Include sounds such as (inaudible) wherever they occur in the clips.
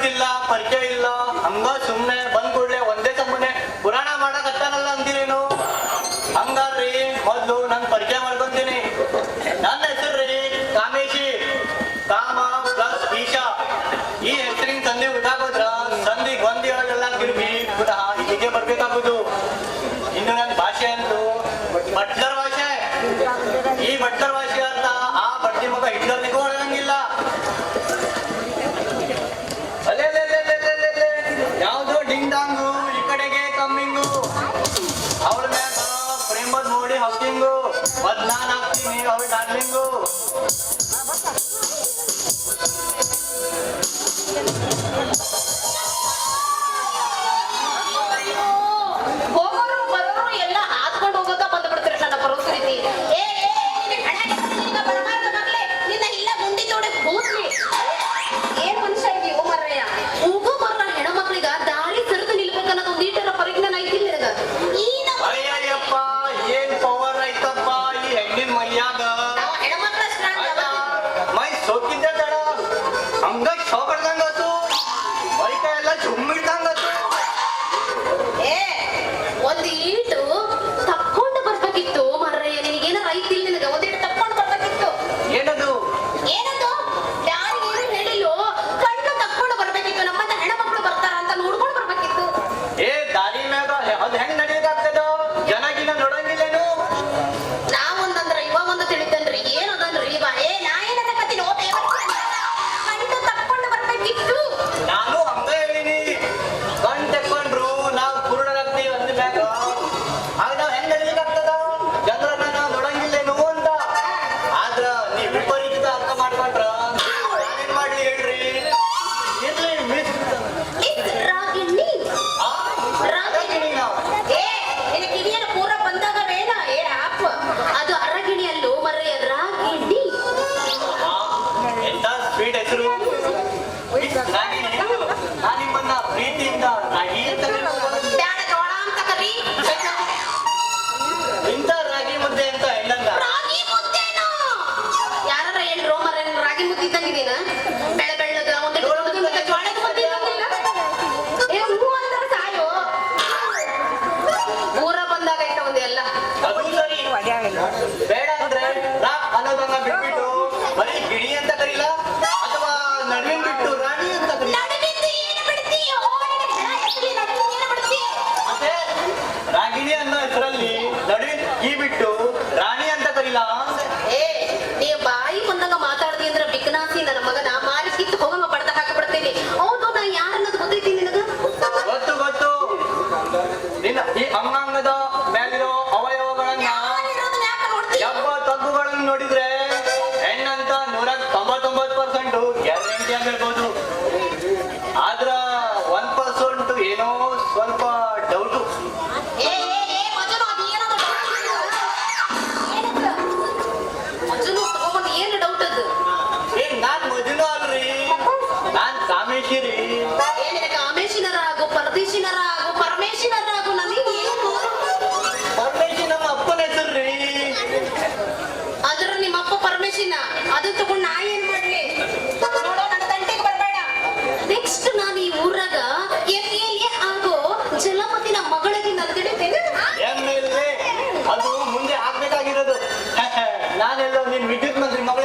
ಗೊತ್ತಿಲ್ಲ, ಪರಿಚಯ ಇಲ್ಲ. ಹಂಗ ಸುಮ್ನೆ ಬಂದ್ ಒಂದೇ ತಮ್ಮನೆ ಪುರಾಣ ಮಾಡಕತ್ತಾನಲ್ಲ ಅಂತೀರೇನು ಹಂಗಾರ್ರಿ, ಮೊದ್ಲು ನನ್ ಪರಿಚಯ ಮಾಡ್ಕೊಂತೀನಿ. ನನ್ನ ಹೆಸರು ರೀ ಕಾಮೇಶಿ. ಕಾಮ ಪ್ಲಸ್ ಈಶಾ. ಈ ಹೆಸರಿನ ತಂದೆ ಉಂಟಾಗೋದ್ರ ತಂದಿಗೆ ಬಂದಿ ಹೇಳೋದೆಲ್ಲ ತಿರುಗಿ ಪುನಃ ಹೀಗೆ ಬರ್ಬೇಕಾಗುದು ಇನ್ನು ನನ್ ಭಾಷೆ ಅಂತು ಬಟ್ಲರ್ ಭಾಷೆ. ಈ ಬಟ್ಲರ್ ಭಾಷೆ ಅಂತ ಆ ಬಟ್ಟಿ ಮಗ ಹಿಡ್ಲರ್ನಿಗೂ ಹೊರಗಂಗಿಲ್ಲ with me, our darling. Oh. ಹೋಗೋರು ಬರೋರು ಎಲ್ಲ ಹಾಕೊಂಡು ಹೋಗೋಕ ನನ್ನ ಪರಿಸ್ಥಿತಿ ಏ ಏ, ನಿನ್ನ ಮಗ್ಲೇ. ನಿನ್ನ ಇಲ್ಲ ಗುಂಡಿ ನೋಡಿ ಅದು ಹೆಂಗ್ ನಾನ್ ಮದಿನೂ ಅಲ್ರಿ. ನಾನ್ ಕಾಮೇಶಿರಿ ಏನಿದೆ ಕಾಮೇಶಿನರಾಗು ಪರದೇಶಿನರಾಗು ಪರಮೇಶಿನರಾಗು ನನಗೆ ಏನು? ಪರಮೇಶಿ ನಮ್ಮ ಅಪ್ಪನ ಹೆಸರ್ರಿ ಅದ್ರ ನಿಮ್ಮಪ್ಪ ಪರಮೇಶಿನ. ಅದನ್ನ ತಗೊಂಡ್ ನಾ ಏನ್ ಮಾಡ್ಲಿ? ನೋಡೋ ನನ್ನ ತಂಟೆಗೆ ಬರಬೇಡ. ನೆಕ್ಸ್ಟ್ ನಾನು ಈ ಊರಾಗ ಎಲ್ ಆಗೋ ಜಲಪತಿನ ಮಗಳಿಗೆ ನಾನು ತಿಳಿತೇನೆ ಅದು ಮುಂದೆ ಆಗ್ಬೇಕಾಗಿರೋದು. (laughs) ನಾನೆಲ್ಲೋ ನೀನ್ ವಿದ್ಯುತ್ ಮಂತ್ರಿ ಮಗಳ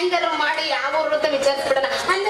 ಹೆಂಗಾರು ಮಾಡಿ ಯಾವ ಊರು ಅಂತ ವಿಚಾರಿಸ್ಬಿಡೋಣ. ಅಂದ್ರೆ